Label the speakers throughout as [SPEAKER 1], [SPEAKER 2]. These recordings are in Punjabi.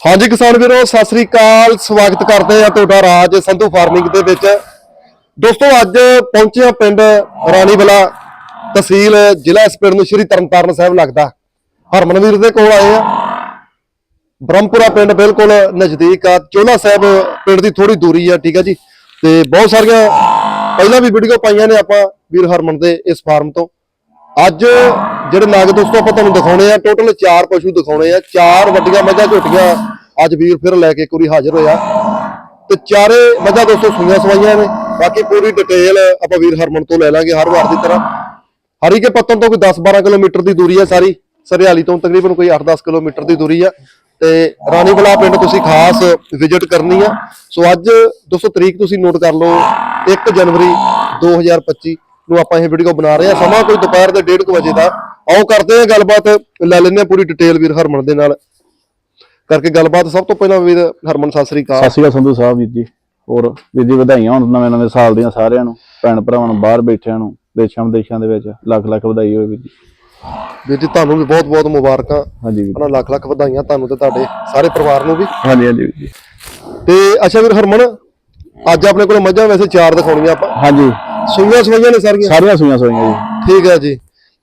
[SPEAKER 1] ਹਾਂਜੀ ਕਿਸਾਨ ਵੀਰੋ, ਸਤਿ ਸ੍ਰੀ ਅਕਾਲ। ਸਵਾਗਤ ਕਰਦੇ ਆ ਤੁਹਾਡਾ ਰਾਜ ਸੰਧੂ ਫਾਰਮਿੰਗ ਦੇ ਵਿੱਚ। ਦੋਸਤੋ, ਅੱਜ ਪਹੁੰਚੇ ਹਾਂ ਪਿੰਡ ਰਾਣੀਵਾਲਾ ਤਹਿਸੀਲ, ਜ਼ਿਲ੍ਹਾ ਇਸ ਪਿੰਡ ਨੂੰ ਸ਼੍ਰੀ ਤਰਨਤਾਰਨ ਸਾਹਿਬ ਲੱਗਦਾ। ਹਰਮਨਵੀਰ ਦੇ ਕੋਲ ਆਏ ਆ ਬ੍ਰਹਮਪੁਰਾ ਪਿੰਡ ਬਿਲਕੁਲ ਨਜ਼ਦੀਕ ਆ। ਚੋਲਾ ਸਾਹਿਬ ਪਿੰਡ ਦੀ ਥੋੜੀ ਦੂਰੀ ਆ, ਠੀਕ ਆ ਜੀ। ਤੇ ਬਹੁਤ ਸਾਰੀਆਂ ਪਹਿਲਾਂ ਵੀ ਵੀਡੀਓ ਪਾਈਆਂ ਨੇ ਆਪਾਂ ਵੀਰ ਹਰਮਨ ਦੇ ਇਸ ਫਾਰਮ ਤੋਂ। ਅੱਜ ਜਿਹੜੇ ਨਾਗ ਦੋਸਤੋ, ਆਪਾਂ ਤੁਹਾਨੂੰ ਦਿਖਾਉਣੇ ਆ ਟੋਟਲ 4 ਪਸ਼ੂ ਦਿਖਾਉਣੇ ਆ, ਚਾਰ ਵੱਡੀਆਂ ਮੱਝਾਂ ਝੋਟੀਆਂ ਅੱਜ ਵੀਰ ਫਿਰ ਲੈ ਕੇ ਇੱਕ ਹਾਜ਼ਰ ਹੋਇਆ। ਤੇ ਚਾਰੇ ਮੱਝਾਂ ਦੋਸਤੋ ਸੂਈਆਂ ਸਵਾਈਆਂ ਨੇ, ਬਾਕੀ ਪੂਰੀ ਡਿਟੇਲ ਆਪਾਂ ਵੀਰ ਹਰਮਨ ਤੋਂ ਲੈ ਲਾਂਗੇ ਹਰ ਵਾਰ ਦੀ ਤਰ੍ਹਾਂ। ਹਰੀ ਕੇ ਪੱਤਨ ਤੋਂ ਕੋਈ 10-12 ਕਿਲੋਮੀਟਰ ਦੀ ਦੂਰੀ ਆ ਸਾਰੀ, ਸਰਿਆਲੀ ਤੋਂ ਤਕਰੀਬਨ ਕੋਈ 8-10 ਕਿਲੋਮੀਟਰ ਦੀ ਦੂਰੀ ਆ। ਤੇ ਰਾਣੀਵਾਲਾ ਪਿੰਡ ਤੁਸੀਂ ਖਾਸ ਵਿਜ਼ਿਟ ਕਰਨੀ ਆ। ਸੋ ਅੱਜ ਦੋਸਤੋ ਤਰੀਕ ਤੁਸੀਂ ਨੋਟ ਕਰ ਲਓ 1 ਜਨਵਰੀ 2025 ਨੂੰ ਆਪਾਂ ਇਹ ਵੀਡੀਓ ਬਣਾ ਰਹੇ ਆ ਸਮਾਂ ਕੋਈ ਦੁਪਹਿਰ ਦੇ 1:30 ਵਜੇ ਦਾ। ਆਓ ਕਰਦੇ ਆ ਗੱਲਬਾਤ। ਲੈ ਲੈਂਦੇ ਆ ਪੂਰੀ ਡਿਟੇਲ ਵੀਰ ਹਰਮਨ ਦੇ ਨਾਲ। ਕਰਕੇ ਗੱਲਬਾਤ ਸਭ ਤੋਂ ਪਹਿਲਾਂ ਵੀਰ ਹਰਮਨ ਸਤਿ ਸ੍ਰੀ ਅਕਾਲ।
[SPEAKER 2] ਸਤਿ ਸ਼੍ਰੀ ਅਕਾਲ ਸੰਧੂ ਸਾਹਿਬ ਵੀਰ ਜੀ। ਹੋਰ ਵੀਰ ਜੀ ਵਧਾਈਆਂ ਹੋਣ ਨਵੇਂ ਨਵੇਂ ਸਾਲ ਦੀਆਂ ਸਾਰਿਆਂ ਨੂੰ ਭੈਣ ਭਰਾਵਾਂ ਨੂੰ ਬਾਹਰ ਬੈਠਿਆਂ ਨੂੰ ਦੇਸ਼ਾਂ ਵਿਦੇਸ਼ਾਂ ਦੇ ਵਿੱਚ। ਲੱਖ ਲੱਖ ਵਧਾਈ ਹੋਵੇ ਵੀਰ ਜੀ।
[SPEAKER 1] ਵੀਰ ਜੀ ਤੁਹਾਨੂੰ ਵੀ ਬਹੁਤ ਬਹੁਤ ਮੁਬਾਰਕਾਂ।
[SPEAKER 2] ਹਾਂਜੀ ਵੀਰ
[SPEAKER 1] ਹਨਾ ਲੱਖ ਲੱਖ ਵਧਾਈਆਂ ਤੁਹਾਨੂੰ ਤੇ ਤੁਹਾਡੇ ਸਾਰੇ ਪਰਿਵਾਰ ਨੂੰ ਵੀ।
[SPEAKER 2] ਹਾਂਜੀ ਹਾਂਜੀ ਵੀਰ ਜੀ।
[SPEAKER 1] ਤੇ ਅੱਛਾ ਵੀਰ ਹਰਮਨ ਅੱਜ ਆਪਣੇ ਕੋਲ ਮੱਝਾਂ ਵੈਸੇ ਚਾਰ ਦਿਖਾਉਣੀਆਂ ਆਪਾਂ।
[SPEAKER 2] ਹਾਂਜੀ।
[SPEAKER 1] ਸੂਈਆਂ ਸਵਾਈਆਂ ਨੇ ਸਾਰੀਆਂ?
[SPEAKER 2] ਸਾਰੀਆਂ ਸੂਈਆਂ ਸੋਈਆਂ ਜੀ।
[SPEAKER 1] ਠੀਕ ਹੈ ਜੀ।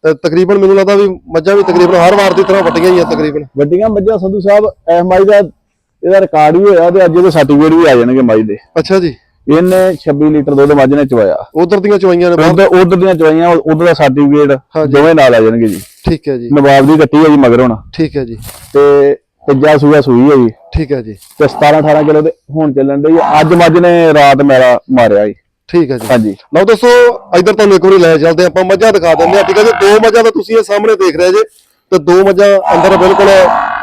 [SPEAKER 1] ਤੇ ਤਕਰੀਬਨ ਮੈਨੂੰ ਲੱਗਦਾ ਵੀ ਮੱਝਾਂ ਵੀ ਤਕਰੀਬਨ ਹਰ ਵਾਰ ਦੀ ਤਰ੍ਹਾਂ ਵੱਡੀਆਂ ਹੀ ਆ ਤਕਰੀਬਨ।
[SPEAKER 2] ਵੱਡੀਆਂ ਮੱਝਾਂ ਸੰਧੂ ਸਾਹਿਬ ਐ ਮਾਈ ਦਾ ਇਹਦਾ ਰਿਕਾਰਡ ਵੀ ਹੋਇਆ ਤੇ ਅੱਜ ਇਹਦੇ ਸਰਟੀਫਿਕੇਟ ਵੀ ਆ ਜਾਣਗੇ ਮਾਈ ਦੇ।
[SPEAKER 1] ਅੱਛਾ ਜੀ।
[SPEAKER 2] ਇਹਨੇ 26 ਲੀਟਰ ਦੁੱਧ ਮੱਝ ਨੇ ਚਵਾਇਆ
[SPEAKER 1] ਉਧਰ ਦੀਆਂ ਚਵਾਈਆਂ ਨੇ
[SPEAKER 2] ਉਧਰ ਉਧਰ ਦੀਆਂ ਚਵਾਈਆਂ ਉਧਰ ਦਾ ਸਰਟੀਫਿਕੇਟ ਦੋਵੇਂ ਨਾਲ ਆ ਜਾਣਗੇ ਜੀ।
[SPEAKER 1] ਠੀਕ ਹੈ ਜੀ।
[SPEAKER 2] ਨਵਾਬ ਦੀ ਕੱਟੀ ਹੈ ਜੀ ਮਗਰ ਹੁਣ।
[SPEAKER 1] ਠੀਕ ਹੈ ਜੀ।
[SPEAKER 2] ਤੇ ਤੀਜਾ ਸੂਆ ਸੂਈ ਹੈ ਜੀ।
[SPEAKER 1] ਠੀਕ ਹੈ ਜੀ।
[SPEAKER 2] ਤੇ 17 18 ਕਿਲੋ ਦੇ ਹੁਣ ਚੱਲਣ ਦੇ ਅੱਜ ਮੱਝ ਨੇ ਰਾਤ ਮੇਰਾ ਮਾਰਿਆ ਜੀ।
[SPEAKER 1] ਠੀਕ ਹੈ ਜੀ।
[SPEAKER 2] ਹਾਂਜੀ।
[SPEAKER 1] ਲਓ ਦੋਸਤੋ ਇੱਧਰ ਤੁਹਾਨੂੰ ਇੱਕ ਵਾਰੀ ਲੈ ਚੱਲਦੇ ਆਪਾਂ ਮੱਝਾਂ ਦਿਖਾ ਦਿੰਦੇ ਆ ਠੀਕ ਹੈ ਜੀ ਦੋ ਮੱਝਾਂ ਤਾਂ ਤੁਸੀਂ ਇਹ ਸਾਹਮਣੇ ਦੇਖ ਰਹੇ ਜੇ। ਤੇ ਦੋ ਮੱਝਾਂ ਅੰਦਰ ਬਿਲਕੁਲ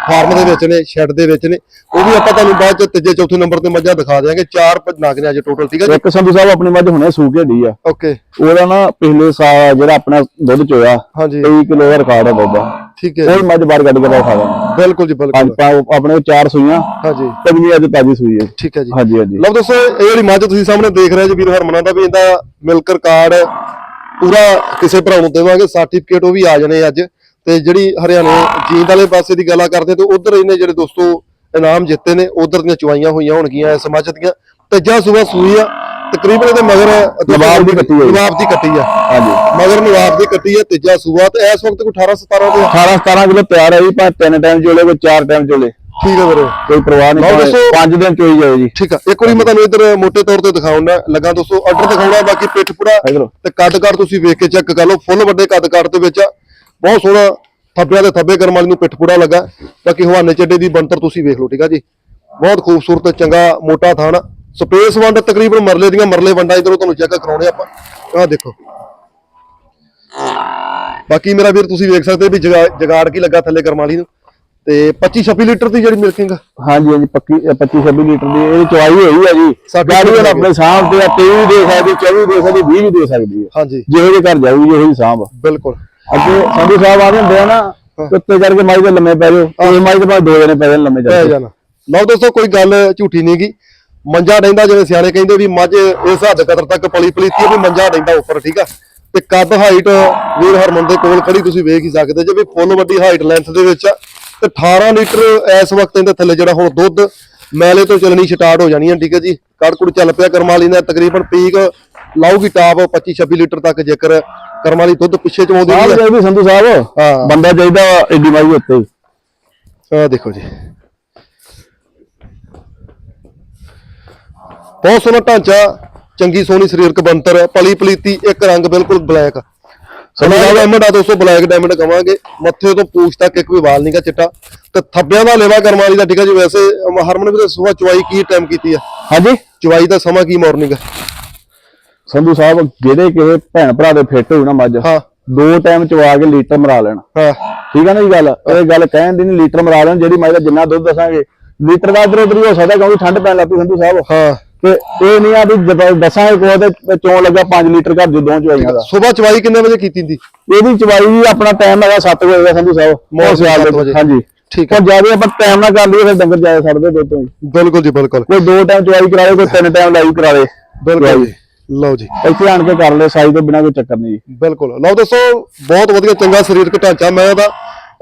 [SPEAKER 1] ਫਾਰਮ ਦੇ ਵਿੱਚ ਨੇ ਸ਼ੈੱਡ ਦੇ ਵਿੱਚ ਨੇ। ਉਹ ਵੀ ਆਪਾਂ ਤੁਹਾਨੂੰ ਬਾਅਦ ਚ ਤੀਜੇ ਚੌਥੇ ਨੰਬਰ ਤੇ ਮੱਝਾਂ ਦਿਖਾ ਦਿਆਂਗੇ। ਚਾਰ ਪ- ਨਗ ਨੇ ਅੱਜ ਟੋਟਲ ਠੀਕ ਹੈ ਜੀ।
[SPEAKER 2] ਇੱਕ ਸੰਧੂ ਸਾਹਿਬ ਆਪਣੀ ਮੱਝ ਹੁਣੇ ਸੂ ਕੇ ਢੀ ਆ।
[SPEAKER 1] ਓਕੇ।
[SPEAKER 2] ਉਹਦਾ ਨਾ ਪਿਛਲੇ ਸਾਲ ਜਿਹੜਾ ਆਪਣਾ ਦੁੱਧ ਚੋਇਆ
[SPEAKER 1] ਹਾਂਜੀ।
[SPEAKER 2] 23 ਕਿਲੋ ਦਾ ਰਿਕਾਰਡ ਹੈ ਦੁੱਧ
[SPEAKER 1] ਠੀਕ ਹੈ
[SPEAKER 2] ਉਹ ਮੱਝ ਬਾਹਰ ਕੱਢ ਕੇ ਖਾ ਦੇਣਾ
[SPEAKER 1] ਬਿਲਕੁਲ ਜੀ ਬਿਲਕੁਲ।
[SPEAKER 2] ਪਾ- ਆਪਣੇ ਚਾਰ ਸੂਈਆਂ।
[SPEAKER 1] ਹਾਂਜੀ।
[SPEAKER 2] ਪੰਜਵੀਂ ਅੱਜ ਤਾਜੀ ਸੂਈ ਹੈ।
[SPEAKER 1] ਠੀਕ ਹੈ ਜੀ।
[SPEAKER 2] ਹਾਂਜੀ ਹਾਂਜੀ।
[SPEAKER 1] ਲਓ ਦੋਸਤੋ ਇਹ ਜਿਹੜੀ ਮੱਝ ਤੁਸੀਂ ਸਾਹਮਣੇ ਦੇਖ ਰਹੇ ਜੀ ਵੀਰ ਹਰਮਨਾਂ ਦਾ ਵੀ ਇਹਦਾ ਮਿਲਕ ਰਿਕਾਰਡ ਪੂਰਾ ਕਿਸੇ ਭਰਾ ਨੂੰ ਦੇਵਾਂਗੇ ਸਰਟੀਫਿਕੇਟ ਉਹ ਵੀ ਆ ਜਾਣੇ ਅੱਜ। ਤੇ ਜਿਹੜੀ ਹਰਿਆਣੇ ਜੀਂਦ ਵਾਲੇ ਪਾਸੇ ਦੀ ਗੱਲਾਂ ਕਰਦੇ ਤੇ ਉਧਰ ਇਹਨੇ ਜਿਹੜੇ ਦੋਸਤੋ ਇਨਾਮ ਜਿੱਤੇ ਨੇ ਉਧਰ ਦੀਆਂ ਚੁਆਈਆਂ ਹੋਈਆਂ ਹੋਣਗੀਆਂ ਇਸ ਮੱਝ ਦੀਆਂ। ਤੀਜਾ ਸੂਆ ਸੂਈ ਆ ਤਕਰੀਬਨ ਇਹਦੇ ਮਗਰ
[SPEAKER 2] ਨਵਾਬ ਦੀ ਕੱਟੀ ਜੀ।
[SPEAKER 1] ਨਵਾਬ ਦੀ ਕੱਟੀ ਆ।
[SPEAKER 2] ਹਾਂਜੀ।
[SPEAKER 1] ਮਗਰ ਨਵਾਬ ਦੀ ਕੱਟੀ ਆ ਤੀਜਾ ਸੂਆ ਤੇ ਇਸ ਵਕਤ ਕੋਈ 18 17 ਦੇ
[SPEAKER 2] 18 17 ਕਿਲੋ ਤਿਆਰ ਹੈ ਜੀ ਪਰ ਤਿੰਨ ਟਾਈਮ ਚੋਲੇ ਕੋਈ ਚਾਰ ਟਾਈਮ ਚੋਲੇ।
[SPEAKER 1] ਠੀਕ ਹੈ ਵੀਰੇ।
[SPEAKER 2] ਕੋਈ ਪਰਵਾਹ ਨਹੀਂ। ਪੰਜ ਦਿਨ ਚੋਈ ਜਾਓ ਜੀ।
[SPEAKER 1] ਠੀਕ ਆ। ਇੱਕ ਵਾਰੀ ਮੈਂ ਤੁਹਾਨੂੰ ਇੱਧਰ ਮੋٹے ਤੌਰ ਤੇ ਦਿਖਾਉਣਾ ਲੱਗਾ ਦੋਸਤੋ ਆਰਡਰ ਦਿਖਾਉਣਾ ਬਾਕੀ ਪਿੱਠ ਪੂਰਾ ਤੇ ਕੱਦ ਕਾਠ ਤੁਸੀਂ ਵੇਖ ਕੇ ਚੈੱਕ ਕਰ ਲਓ ਫੁੱਲ ਵੱਡੇ ਕੱਦ ਕਾਠ ਦੇ ਵਿੱਚ ਬਹੁਤ ਸੋਹਣਾ ਥੱਬਿਆਂ ਦੇ ਥੱਬੇ ਕਰਮ ਵਾਲੀ ਨੂੰ ਪਿੱਠ ਪੂੜਾ ਲੱਗਾ। ਬਾਕੀ ਹਵਾਨੇ ਚੱਡੇ ਦੀ ਬੰਤਰ ਤੁਸੀਂ ਵੇਖ ਲਓ ਠੀਕ ਆ ਜੀ। ਬਹੁਤ ਖੂਬਸੂਰਤ ਚੰਗਾ ਮੋਟਾ ਥਾਣ ਸਪੇਸ ਵੰਡ ਤਕਰੀਬਨ ਮਰਲੇ ਦੀਆਂ ਮਰਲੇ ਵੰਡਾਂ ਇਧਰੋਂ ਤੁਹਾਨੂੰ ਚੈੱਕ ਕਰਾਉਣੇ ਆਪਾਂ। ਆਹ ਦੇਖੋ। ਬਾਕੀ ਮੇਰਾ ਵੀਰ ਤੁਸੀਂ ਵੇਖ ਸਕਦੇ ਵੀ ਜਗਾ- ਜਗਾੜ ਕੀ ਲੱਗਾ ਥੱਲੇ ਕਰਮ ਵਾਲੀ ਨੂੰ। ਤੇ 25 26 ਲੀਟਰ ਦੀ ਜਿਹੜੀ ਮਿਲਕਿੰਗ ਆ।
[SPEAKER 2] ਹਾਂਜੀ ਹਾਂਜੀ ਪੱਕੀ 25 26 ਲੀਟਰ ਦੀ ਇਹ ਚਵਾਈ ਹੋਈ ਹੈ ਜੀ।
[SPEAKER 1] ਸਾਡੀ
[SPEAKER 2] ਗਾੜੀ ਹੁਣ ਆਪਣੇ ਸਾਹਬ ਤੇ ਆ 23 ਵੀ ਦੇ ਸਕਦੀ 24 ਵੀ ਦੇ ਸਕਦੀ 20 ਵੀ ਦੇ ਸਕਦੀ ਹੈ
[SPEAKER 1] ਹਾਂਜੀ।
[SPEAKER 2] ਜਿਹੋ ਜਿਹੇ ਘਰ ਜਾਊਗੀ ਉਹੀ ਸਾਹਬ
[SPEAKER 1] ਬਿਲਕੁਲ।
[SPEAKER 2] ਅੱਗੇ ਸੰਧੂ ਸਾਹਿਬ ਆਦੇ ਹੁੰਦੇ ਆ ਨਾ ਕੁੱਤੇ ਕਰਕੇ ਮਾਈ ਦੇ ਲੰਮੇ ਪੈ ਜਾਓ ਇਹ ਮਾਈ ਦੇ ਬਾਅਦ ਦੋ ਜਣੇ ਪੈ ਜਾਣ ਲੰਮੇ
[SPEAKER 1] ਪੈ ਜਾਣਾ। ਲਓ ਦੋਸਤੋ ਕੋਈ ਗੱਲ ਝੂਠੀ ਨਹੀਂਗੀ ਮੰਜਾ ਡੈਂਦਾ ਜਿਵੇਂ ਸਿਆਣੇ ਕਹਿੰਦੇ ਵੀ ਮੱਝ ਇਸ ਹੱਦ ਕਦਰ ਤੱਕ ਪਲੀ ਪਲੀਤੀ ਵੀ ਮੰਜਾ ਡੈਂਦਾ ਉੱਪਰ ਠੀਕ ਆ? ਤੇ ਕੱਦ ਹਾਈਟ ਵੀਰ ਹਰਮਨ ਦੇ ਕੋਲ ਖੜੀ ਤੁਸੀਂ ਵੇਖ ਹੀ ਸਕਦੇ ਜੇ ਵੀ ਫੁੱਲ ਵੱਡੀ ਹਾਈਟ ਲੈਂਥ ਦੇ ਵਿੱਚ ਆ। ਤੇ 18 ਲੀਟਰ ਇਸ ਵਕਤ ਇਹਦੇ ਥੱਲੇ ਜਿਹੜਾ ਹੁਣ ਦੁੱਧ ਮੈਲੇ ਤੋਂ ਚੱਲਣੀ ਸਟਾਰਟ ਹੋ ਜਾਣੀ ਹੈ ਠੀਕ ਹੈ ਜੀ? ਕੜਕੁੜ ਚੱਲ ਪਿਆ ਕਰਮਾਲੀ ਨੇ ਤਕਰੀਬਨ ਪੀਕ ਲਾਊਗੀ ਟਾਪ 25 26 ਲੀਟਰ ਤੱਕ ਜੇਕਰ ਕਰਮਾਲੀ ਦੁੱਧ ਪਿੱਛੇ ਚ ਆਉਂਦੀ
[SPEAKER 2] ਸਾਹਿਬ ਸੰਧੂ ਸਾਹਿਬ ਬੰਦਾ ਚਾਹੀਦਾ ਏਡੀ ਮਾਈ ਉੱਤੇ।
[SPEAKER 1] ਆਹ ਦੇਖੋ ਜੀ। ਬਹੁਤ ਸੋਹਣਾ ਢਾਂਚਾ ਚੰਗੀ ਸੋਹਣੀ ਸਰੀਰਕ ਬੰਤਰ ਪਲੀ ਪਲੀਤੀ ਇੱਕ ਰੰਗ ਬਿਲਕੁਲ ਬਲੈਕ। ਸਨਾ ਡਾਇਮੰਡ ਆ ਦੋਸਤੋ ਬਲੈਕ ਡਾਇਮੰਡ ਕਵਾਂਗੇ। ਮੱਥੇ ਤੋਂ ਪੂਛ ਤੱਕ ਇੱਕ ਵੀ ਵਾਲ ਨਹੀਂਗਾ ਚਿੱਟਾ। ਤੇ ਥੱਬਿਆਂ ਦਾ ਲੇਵਾ ਕਰਮ ਵਾਲੀ ਦਾ ਠੀਕ ਆ ਜੀ ਵੈਸੇ ਹਰਮਨ ਵੀ ਤਾਂ ਚੁਆਈ ਕੀ ਟਾਈਮ ਕੀਤੀ ਆ?
[SPEAKER 2] ਹਾਂਜੀ।
[SPEAKER 1] ਚੁਆਈ ਦਾ ਸਮਾਂ ਕੀ ਮਾਰਨਿੰਗ ਆ?
[SPEAKER 2] ਸੰਧੂ ਸਾਹਿਬ ਜਿਹੜੇ ਕਿਸੇ ਭੈਣ ਭਰਾ ਦੇ ਫਿੱਟ ਹੋਈ ਨਾ ਮੱਝ
[SPEAKER 1] ਹਾਂ।
[SPEAKER 2] ਦੋ ਟਾਈਮ ਚਵਾ ਕੇ ਲੀਟਰ ਮਰਾ ਲੈਣ।
[SPEAKER 1] ਹਾਂ।
[SPEAKER 2] ਠੀਕ ਹੈ ਨਾ ਜੀ ਗੱਲ? ਇਹ ਗੱਲ ਕਹਿਣ ਦੀ ਨਹੀਂ ਲੀਟਰ ਮਰਾ ਲੈਣ ਜਿਹੜੀ ਮਾਈ ਦਾ ਜਿੰਨਾ ਦੁੱਧ ਦੱਸਾਂਗੇ ਲੀਟਰ ਦਾ ਇਧਰ ਉਧਰ ਹੋ ਸਕਦਾ ਕਿਉਂਕਿ ਠੰਡ ਪੈਣ ਲੱਗ ਪਈ ਸੰਧੂ ਸਾਹਿਬ।
[SPEAKER 1] ਹਾਂ।
[SPEAKER 2] ਤੇ ਇਹ ਨਹੀਂ ਆ ਵੀ ਜਦੋਂ ਦੱਸਾਂਗੇ ਕੋਲ ਤੇ ਚੋਣ ਲੱਗਾ 5 ਲੀਟਰ ਘਰ ਜਦੋਂ ਚਵਾਈਆਂ ਦਾ।
[SPEAKER 1] ਸੁਬਾ ਚੁਆਈ ਕਿੰਨੇ ਵਜੇ ਕੀਤੀ ਦੀ
[SPEAKER 2] ਇਹਦੀ ਚਵਾਈ ਵੀ ਆਪਣਾ ਟਾਈਮ ਹੈਗਾ 7 ਵਜੇ ਦਾ ਸੰਧੂ ਸਾਹਿਬ। ਉਹ ਸਿਆਲ ਦੇ। ਹਾਂਜੀ।
[SPEAKER 1] ਠੀਕ
[SPEAKER 2] ਪਰ ਜ਼ਿਆਦਾ ਆਪਾਂ ਟਾਈਮ ਨਾਲ ਕਰ ਲਈਏ ਫਿਰ ਡੰਗਰ ਜ਼ਿਆਦਾ ਛੱਡਦੇ ਦੁੱਧ ਤੋਂ ਹੀ।
[SPEAKER 1] ਬਿਲਕੁਲ ਜੀ ਬਿਲਕੁਲ।
[SPEAKER 2] ਕੋਈ ਦੋ ਟਾਈਮ ਚਵਾਈ ਕਰਾ ਲੇ ਕੋਈ ਤਿੰਨ ਟਾਈਮ ਲਾਈਵ ਕਰਾ ਲੇ
[SPEAKER 1] ਬਿਲਕੁਲ ਜੀ। ਲਓ ਜੀ।
[SPEAKER 2] ਇੱਥੇ ਆਣ ਕੇ ਕਰ ਲੈ ਸਾਈ ਤੋਂ ਬਿਨਾ ਕੋਈ ਚੱਕਰ ਨਹੀਂ। ਜੀ
[SPEAKER 1] ਬਿਲਕੁਲ। ਲਓ ਦੱਸੋ ਬਹੁਤ ਵਧੀਆ ਚੰਗਾ ਸਰੀਰਕ ਢਾਂਚਾ ਮੈਂ ਇਹਦਾ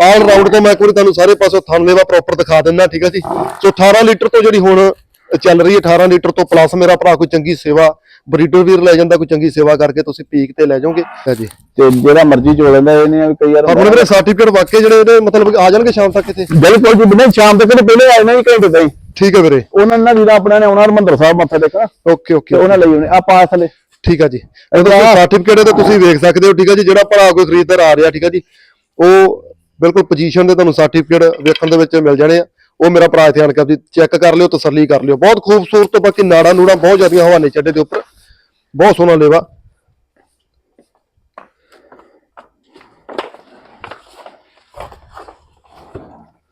[SPEAKER 1] ਆਲ ਰਾਊਂਡ ਤੋਂ ਮੈਂ ਇੱਕ ਵਾਰੀ ਤੁਹਾਨੂੰ ਸਾਰੇ ਪਾਸੋਂ ਥਣਲੇਵਾ ਪ੍ਰੋਪਰ ਦਿਖਾ ਦਿੰਦਾ ਠੀਕ ਹੈ ਜੀ। ਸੋ 18 ਲੀਟਰ ਤੋਂ ਜਿਹੜੀ ਹੁਣ ਚੱਲ ਰਹੀ ਹੈ 18 ਲੀਟਰ ਤੋਂ ਪਲੱਸ ਮੇਰਾ ਭਰਾ ਕੋਈ ਚੰਗੀ ਸੇਵਾ ਬਰੀਡਰ ਵੀਰ ਲੈ ਜਾਂਦਾ ਕੋਈ ਚੰਗੀ ਸੇਵਾ ਕਰਕੇ ਤੁਸੀਂ ਪੀਕ ਤੇ ਲੈ ਜਾਓਗੇ। ਹੈ ਜੀ
[SPEAKER 2] ਤੇ ਜਿਹੜਾ ਮਰਜ਼ੀ ਚੋ ਲੈਂਦਾ ਇਹ ਨਹੀਂ ਆ ਕਈ ਵਾਰ
[SPEAKER 1] ਪਰ ਹੁਣ ਵੀਰੇ ਸਰਟੀਫਿਕੇਟ ਵਾਕਿਆ ਜਿਹੜੇ ਇਹਦੇ ਮਤਲਬ ਆ ਜਾਣਗੇ ਸ਼ਾਮ ਤੱਕ ਇੱਥੇ?
[SPEAKER 2] ਬਿਲਕੁਲ ਜੀ ਬਿਨਾਂ ਸ਼ਾਮ ਤੱਕ ਤੇ ਪਹਿਲੇ ਆਏ ਨਾ ਜੀ ਘੰਟੇ ਤਾਈਂ
[SPEAKER 1] ਠੀਕ ਹੈ ਵੀਰੇ।
[SPEAKER 2] ਉਹਨਾਂ ਨੇ ਵੀਰਾ ਆਪਣਾ ਨੇ ਆਉਣਾ ਹਰਮੰਦਰ ਸਾਹਿਬ ਮੱਥਾ ਟੇਕਣਾ।
[SPEAKER 1] ਓਕੇ ਓਕੇ
[SPEAKER 2] ਉਹਨਾਂ ਲਈ ਉਹਨੇ ਆਪਾਂ ਆ ਥੱਲੇ
[SPEAKER 1] ਠੀਕ ਆ ਜੀ। ਇਹ ਸਰਟੀਫਿਕੇਟ ਤੇ ਤੁਸੀਂ ਵੇਖ ਸਕਦੇ ਹੋ ਠੀਕ ਆ ਜੀ। ਜਿਹੜਾ ਭਰਾ ਕੋਈ ਖਰੀਦਦਾਰ ਆ ਰਿਹਾ ਠੀਕ ਆ ਜੀ। ਉਹ ਬਿਲਕੁਲ ਪੋਜੀਸ਼ਨ ਦੇ ਤੁਹਾਨੂੰ ਸਰਟੀਫਿਕੇਟ ਵੇਖਣ ਦੇ ਵਿੱਚ ਮਿਲ ਜਾਣੇ ਆ। ਉਹ ਮੇਰਾ ਭਰਾ ਇੱਥੇ ਆਣ ਕੇ ਆਪਦੀ ਚੈੱਕ ਕਰ ਲਿਓ ਤਸੱਲੀ ਕਰ ਲਿਓ। ਬਹੁਤ ਖੂਬਸੂਰਤ ਬਾਕੀ ਨਾੜਾ ਨੂੜਾ ਬਹੁਤ ਜ਼ਿਆਦੀਆਂ ਹਵਾਨੇ ਚੱਡੇ ਦੇ ਉੱਪਰ। ਬਹੁਤ ਸੋਹਣਾ ਲੇਵਾ।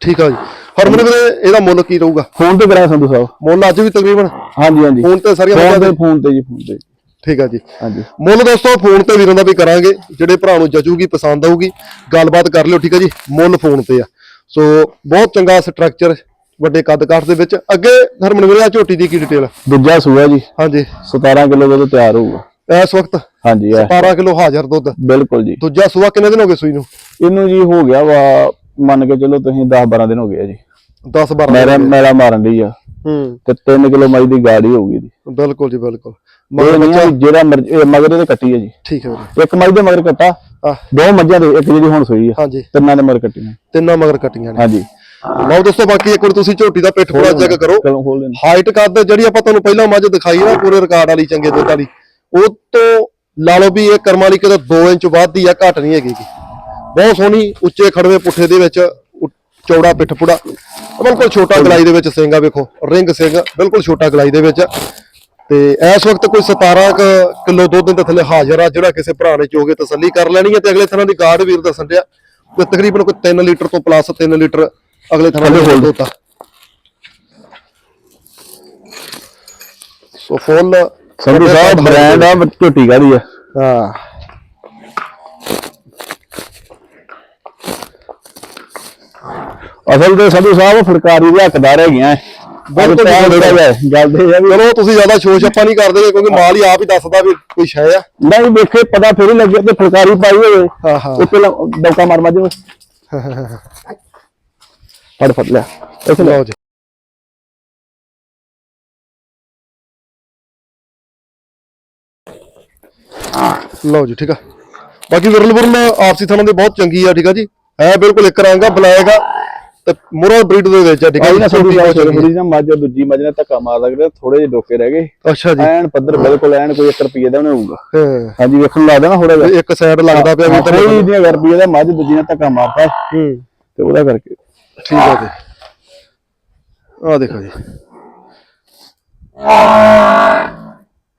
[SPEAKER 1] ਠੀਕ ਆ ਜੀ। ਹਰਮਨ ਵੀਰੇ ਇਹਦਾ ਮੁੱਲ ਕੀ ਰਹੂਗਾ?
[SPEAKER 2] ਫੋਨ ਤੇ ਕਰਾਇਆ ਸੰਧੂ ਸਾਹਿਬ।
[SPEAKER 1] ਮੁੱਲ ਅੱਜ ਵੀ ਤਕਰੀਬਨ?
[SPEAKER 2] ਹਾਂਜੀ ਹਾਂਜੀ।
[SPEAKER 1] ਫੋਨ ਤੇ ਸਾਰੀਆਂ
[SPEAKER 2] ਫੋਨ ਤੇ ਫੋਨ ਤੇ ਜੀ ਫੋਨ ਤੇ।
[SPEAKER 1] ਠੀਕ ਆ ਜੀ।
[SPEAKER 2] ਹਾਂਜੀ।
[SPEAKER 1] ਮੁੱਲ ਦੋਸਤੋ ਫੋਨ ਤੇ ਵੀਰਾਂ ਦਾ ਵੀ ਕਰਾਂਗੇ। ਜਿਹੜੇ ਭਰਾ ਨੂੰ ਜਚੂਗੀ ਪਸੰਦ ਆਊਗੀ ਗੱਲਬਾਤ ਕਰ ਲਿਓ ਠੀਕ ਹੈ ਜੀ। ਮੁੱਲ ਫੋਨ ਤੇ ਆ। ਸੋ ਬਹੁਤ ਚੰਗਾ ਸਟਰਕਚਰ ਵੱਡੇ ਕੱਦ ਕਾਠ ਦੇ ਵਿੱਚ। ਅੱਗੇ ਹਰਮਨ ਵੀਰੇ ਆ ਝੋਟੀ ਦੀ ਕੀ ਡਿਟੇਲ
[SPEAKER 2] ਦੂਜਾ ਸੂਆ ਜੀ।
[SPEAKER 1] ਹਾਂਜੀ।
[SPEAKER 2] 17 ਕਿਲੋ ਦੁੱਧ ਤਿਆਰ ਹੋਊਗਾ।
[SPEAKER 1] ਇਸ ਵਕਤ
[SPEAKER 2] ਹਾਂਜੀ ਇਹ।
[SPEAKER 1] 17 ਕਿਲੋ ਹਾਜ਼ਰ ਦੁੱਧ।
[SPEAKER 2] ਬਿਲਕੁਲ ਜੀ।
[SPEAKER 1] ਦੂਜਾ ਸੂਆ ਕਿੰਨੇ ਦਿਨ ਹੋ ਗਏ ਸੂਈ ਨੂੰ?
[SPEAKER 2] ਇਹਨੂੰ ਜੀ ਹੋ ਗਿਆ ਵਾ ਮੰਨ ਕੇ ਚਲੋ ਤੁਸੀਂ 10 12 ਦਿਨ ਹੋ ਗਏ ਜੀ।
[SPEAKER 1] 10 12
[SPEAKER 2] ਮੇਰਾ ਮੇਰਾ ਮਾਰਨ ਦੀ ਆ।
[SPEAKER 1] ਹੂੰ।
[SPEAKER 2] ਤੇ 3 ਕਿਲੋ ਮੱਝ ਦੀ ਗਾੜੀ ਹੋਊਗੀ ਜੀ।
[SPEAKER 1] ਬਿਲਕੁਲ ਜੀ ਬਿਲਕੁਲ। ਮਗਰ
[SPEAKER 2] ਜਿਹੜਾ ਮਗਰ ਇਹਦੇ ਕੱਟੀ ਹੈ ਜੀ।
[SPEAKER 1] ਠੀਕ ਹੈ ਵੀਰੇ।
[SPEAKER 2] ਇੱਕ ਮੱਝ ਦੇ ਮਗਰ ਕੱਟਾ। ਦੋ ਮੱਝਾਂ ਦੇ ਇੱਕ ਜਿਹੜੀ ਹੁਣ ਸੂਈ ਆ।
[SPEAKER 1] ਹਾਂਜੀ।
[SPEAKER 2] ਤਿੰਨਾਂ ਦੇ ਮਗਰ ਕੱਟੀ ਨੇ
[SPEAKER 1] ਤਿੰਨਾਂ ਮਗਰ ਕੱਟੀਆਂ ਨੇ।
[SPEAKER 2] ਹਾਂਜੀ।
[SPEAKER 1] ਲਓ ਦੋਸਤੋ ਬਾਕੀ ਇੱਕ ਵਾਰ ਤੁਸੀਂ ਝੋਟੀ ਦਾ ਪਿੱਠ ਪੂਰਾ ਚੈੱਕ ਕਰੋ। ਹਾਈਟ ਕੱਦ ਜਿਹੜੀ ਆਪਾਂ ਤੁਹਾਨੂੰ ਪਹਿਲਾਂ ਮੱਝ ਦਿਖਾਈ ਨਾ ਪੂਰੇ ਰਿਕਾਰਡ ਵਾਲੀ ਚੰਗੇ ਦੁੱਧ ਵਾਲੀ ਉਹ ਤੋਂ ਲਾ ਲਓ ਵੀ ਇਹ ਕਰਮ ਕਿਤੇ 2 ਇੰਚ ਵੱਧ ਹੀ ਆ ਘੱਟ ਨਹੀਂ ਹੈਗੀ। ਬਹੁਤ ਸੋਹਣੀ ਉੱਚੇ ਖੜਵੇ ਪੁੱਠੇ ਦੇ ਵਿੱਚ ਚੌੜਾ ਪਿੱਠ ਪੁੜਾ। ਬਿਲਕੁਲ ਛੋਟਾ ਗਲਾਈ ਦੇ ਵਿੱਚ ਸਿੰਗਾ ਵੇਖੋ। ਰਿੰਗ ਸਿੰਘ ਬਿਲਕੁਲ ਛੋਟਾ ਗਲਾਈ ਦੇ ਵਿੱਚ। ਤੇ ਇਸ ਵਕਤ ਕੋਈ 17 ਕਿਲੋ ਦੁੱਧ ਦੇ ਥੱਲੇ ਹਾਜ਼ਰ ਆ ਜਿਹੜਾ ਕਿਸੇ ਭਰਾ ਨੇ ਚੋਗੇ ਤਸੱਲੀ ਕਰ ਲੈਣੀ ਹੈ ਤੇ ਅਗਲੇ ਥਾਂ ਦੀ ਗਾਰਡ ਵੀਰ ਦੱਸਣ ਡਿਆ ਕਿ ਤਕਰੀਬਨ ਕੋਈ 3 ਲੀਟਰ ਤੋਂ ਪਲੱਸ 3 ਲੀਟਰ ਅਗਲੇ ਥਾਂ ਦੇ ਦੁੱਧ ਆ। ਸੋ ਫੁੱਲ
[SPEAKER 2] ਸੰਧੂ ਸਾਹਿਬ ਬ੍ਰਾਂਡ ਆ ਝੋਟੀ ਕਾਦੀ ਆ?
[SPEAKER 1] ਹਾਂ।
[SPEAKER 2] ਅਸਲ ਤੇ ਸੰਧੂ ਸਾਹਿਬ ਫੁਲਕਾਰੀ ਦੇ ਹੱਕਦਾਰ ਹੈਗੇ ਆ
[SPEAKER 1] ਬਿਲਕੁਲ
[SPEAKER 2] ਬਿਲਕੁਲ। ਥੋੜਾ ਜਿਹਾ ਗੱਲ ਇਹ ਆ ਵੀ
[SPEAKER 1] ਚਲੋ ਤੁਸੀਂ ਜ਼ਿਆਦਾ ਸ਼ੋਸ਼ ਆਪਾਂ ਨਹੀਂ ਕਰਦੇ ਕਿਉਂਕਿ ਮਾਲ ਹੀ ਆਪ ਹੀ ਦੱਸਦਾ ਵੀ ਕੋਈ ਸ਼ੈ ਆ।
[SPEAKER 2] ਨਹੀਂ ਵੇਖੇ ਪਤਾ ਫਿਰ ਹੀ ਲੱਗਿਆ ਤੇ ਫੁਲਕਾਰੀ ਪਾਈ ਹੋਵੇ
[SPEAKER 1] ਹਾਂ। ਹਾਂ
[SPEAKER 2] ਉਹ ਪਹਿਲਾਂ ਡੌਕਾ ਮਾਰ ਮਾਜੋ ਫੜ ਫੜ ਲਿਆ ਇਸ ਲਈ
[SPEAKER 1] ਲਓ ਜੀ। ਲਓ ਜੀ ਠੀਕ ਆ। ਬਾਕੀ ਵਿਰਲ ਵਿਰਲ ਆਪਸੀ ਥਾਂ ਦੀ ਬਹੁਤ ਚੰਗੀ ਆ ਠੀਕ ਆ ਜੀ। ਹੈ ਬਿਲਕੁਲ ਇੱਕ ਰੰਗ ਆ ਬਲੈਕ ਆ। ਤੇ ਮੁਰਾ ਬਰੀਡ ਦੇ ਵਿੱਚ ਆ ਠੀਕ
[SPEAKER 2] ਆਈ
[SPEAKER 1] ਜੀ? ਛੋਟੀ ਬਹੁਤ ਚੰਗੀ
[SPEAKER 2] ਥੋੜੀ ਨਾ ਮੱਝ ਦੂਜੀ ਮੱਝ ਨੇ ਧੱਕਾ ਮਾਰ ਲੱਗਦਾ ਥੋੜੇ ਜਿਹੇ ਡੋਕੇ ਰਹਿ ਗਏ।
[SPEAKER 1] ਅੱਛਾ ਜੀ।
[SPEAKER 2] ਐਨ ਪੱਧਰ ਬਿਲਕੁਲ ਐਨ ਕੋਈ 1 ਰੁਪਏ ਦਾ ਨਹੀਂ ਹੋਊਗਾ।
[SPEAKER 1] ਹਾਂ।
[SPEAKER 2] ਹਾਂਜੀ ਵੇਖਣ ਨੂੰ ਲੱਗਦਾ ਨਾ ਥੋੜਾ ਜਿਹਾ।
[SPEAKER 1] ਇੱਕ ਸਾਈਡ ਲੱਗਦਾ ਪਿਆ ਵੀ ਤਾਂ
[SPEAKER 2] ਕੋਈ ਨਹੀਂ ਅਗਰ ਰੁਪਏ ਦਾ ਮੱਝ ਦੂਜੀ ਨੇ ਧੱਕਾ ਮਾਰਤਾ
[SPEAKER 1] ਹੂੰ।
[SPEAKER 2] ਤੇ ਉਹਦਾ ਕਰਕੇ।
[SPEAKER 1] ਠੀਕ ਆ ਜੀ। ਆ ਦੇਖੋ ਜੀ।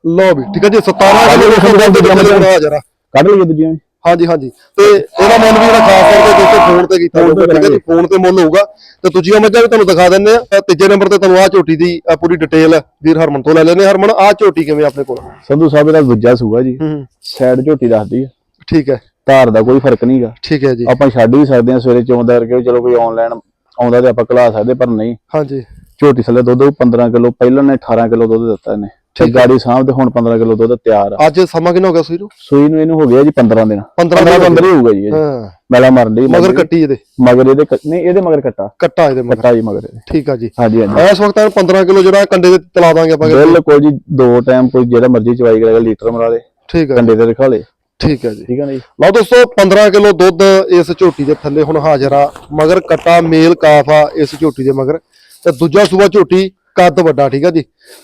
[SPEAKER 1] ਲੋ ਵੀ ਠੀਕ ਹੈ ਜੀ 17 ਕਿਲੋ ਦੇ ਖੰਡ ਦੇ ਵਿੱਚ ਜਰਾ
[SPEAKER 2] ਕੱਢ ਲਈਏ ਦੂਜੀਆਂ।
[SPEAKER 1] ਹਾਂਜੀ ਹਾਂਜੀ। ਤੇ ਇਹਦਾ ਮੁੱਲ ਵੀ ਜਿਹੜਾ ਖਾਸ ਤੌਰ ਤੇ ਦੋਸਤੋ ਫੋਨ ਤੇ ਕੀਤਾ ਠੀਕ ਹੈ ਜੀ ਫੋਨ ਤੇ ਮੁੱਲ ਹੋਊਗਾ। ਤੇ ਦੂਜੀਆਂ ਮੱਝਾਂ ਵੀ ਤੁਹਾਨੂੰ ਦਿਖਾ ਦਿੰਦੇ ਆ ਤੀਜੇ ਨੰਬਰ ਤੇ ਤੁਹਾਨੂੰ ਆ ਝੋਟੀ ਦੀ ਪੂਰੀ ਡਿਟੇਲ ਵੀਰ ਹਰਮਨ ਤੋਂ ਲੈ ਲੈਨੇ ਹਰਮਨ ਆ ਝੋਟੀ ਕਿਵੇਂ ਆਪਣੇ ਕੋਲ?
[SPEAKER 2] ਸੰਧੂ ਸਾਹਿਬ ਇਹਦਾ ਦੂਜਾ ਸੂਆ ਜੀ।
[SPEAKER 1] ਹੂੰ।
[SPEAKER 2] ਸਾਈਡ ਝੋਟੀ ਦੱਸਦੀ ਆ।
[SPEAKER 1] ਠੀਕ ਹੈ।
[SPEAKER 2] ਧਾਰ ਦਾ ਕੋਈ ਫ਼ਰਕ ਨਹੀਂਗਾ
[SPEAKER 1] ਠੀਕ ਹੈ ਜੀ।
[SPEAKER 2] ਆਪਾਂ ਛੱਡ ਵੀ ਸਕਦੇ ਹਾਂ ਸਵੇਰੇ ਚੋਂਦਾ ਕਰਕੇ ਚਲੋ ਕੋਈ ਆਨਲਾਈਨ ਆਉਂਦਾ ਤੇ ਆਪਾਂ ਕਲਾ ਸਕਦੇ ਪਰ ਨਹੀਂ।
[SPEAKER 1] ਹਾਂਜੀ।
[SPEAKER 2] ਝੋਟੀ ਥੱਲੇ ਦੁੱਧ 15 ਕਿਲੋ ਪਹਿਲਾਂ ਨੇ 18 ਕਿਲੋ ਦੁੱਧ ਦਿੱਤਾ ਇਹਨੇ। ਤੇ ਗਾੜੀ ਸਾਹਮਣੇ ਹੁਣ 15 ਕਿਲੋ ਦੁੱਧ ਤਿਆਰ ਆ।
[SPEAKER 1] ਅੱਜ ਸਮਾਂ ਕਿੰਨਾ ਹੋ ਗਿਆ ਸੂਈ ਨੂੰ?
[SPEAKER 2] ਸੂਈ ਨੂੰ ਇਹਨੂੰ ਹੋ ਗਿਆ ਜੀ 15 ਦਿਨ।
[SPEAKER 1] 15
[SPEAKER 2] 15 15 ਹੀ ਹੋਊਗਾ ਜੀ।
[SPEAKER 1] ਹਾਂ।
[SPEAKER 2] ਮੈਲਾ ਮਰਨ ਦੀ
[SPEAKER 1] ਮਗਰ ਕੱਟੀ ਇਹਦੇ?
[SPEAKER 2] ਮਗਰ ਇਹਦੇ ਨਹੀਂ ਇਹਦੇ ਮਗਰ ਕੱਟਾ।
[SPEAKER 1] ਕੱਟਾ ਇਹਦੇ ਮਗਰ।
[SPEAKER 2] ਕੱਟਾ ਜੀ ਮਗਰ ਇਹਦੇ।
[SPEAKER 1] ਠੀਕ ਆ ਜੀ।
[SPEAKER 2] ਹਾਂਜੀ ਹਾਂਜੀ।
[SPEAKER 1] ਇਸ ਵਕਤ 15 ਕਿਲੋ ਜਿਹੜਾ ਕੰਡੇ ਦੇ ਤਲਾ ਦਾਂਗੇ ਆਪਾਂ।
[SPEAKER 2] ਬਿਲਕੁਲ ਜੀ ਦੋ ਟਾਈਮ ਕੋਈ ਜਿਹੜਾ ਮਰਜ਼ੀ ਚਵਾਈ ਕਰੇਗਾ ਲੀਟਰ ਮਰਾ ਲੇ
[SPEAKER 1] ਠੀਕ ਹੈ
[SPEAKER 2] ਕੰਡੇ ਤੇ ਰਖਾ ਲੇ।
[SPEAKER 1] ਠੀਕ ਹੈ ਜੀ।
[SPEAKER 2] ਠੀਕ ਹੈ ਜੀ।
[SPEAKER 1] ਲਓ ਦੋਸਤੋ 15 ਕਿਲੋ ਦੁੱਧ ਇਸ ਝੋਟੀ ਦੇ ਥੱਲੇ ਹੁਣ ਹਾਜ਼ਰ ਆ। ਮਗਰ ਕਟਾ ਮੇਲ ਕਾਫ ਆ ਇਸ ਝੋਟੀ ਦੇ ਮਗਰ। ਤੇ ਦੂਜਾ ਸੂਆ ਝੋਟੀ ਕੱਦ ਵੱਡਾ ਠੀਕ ਆ ਜੀ?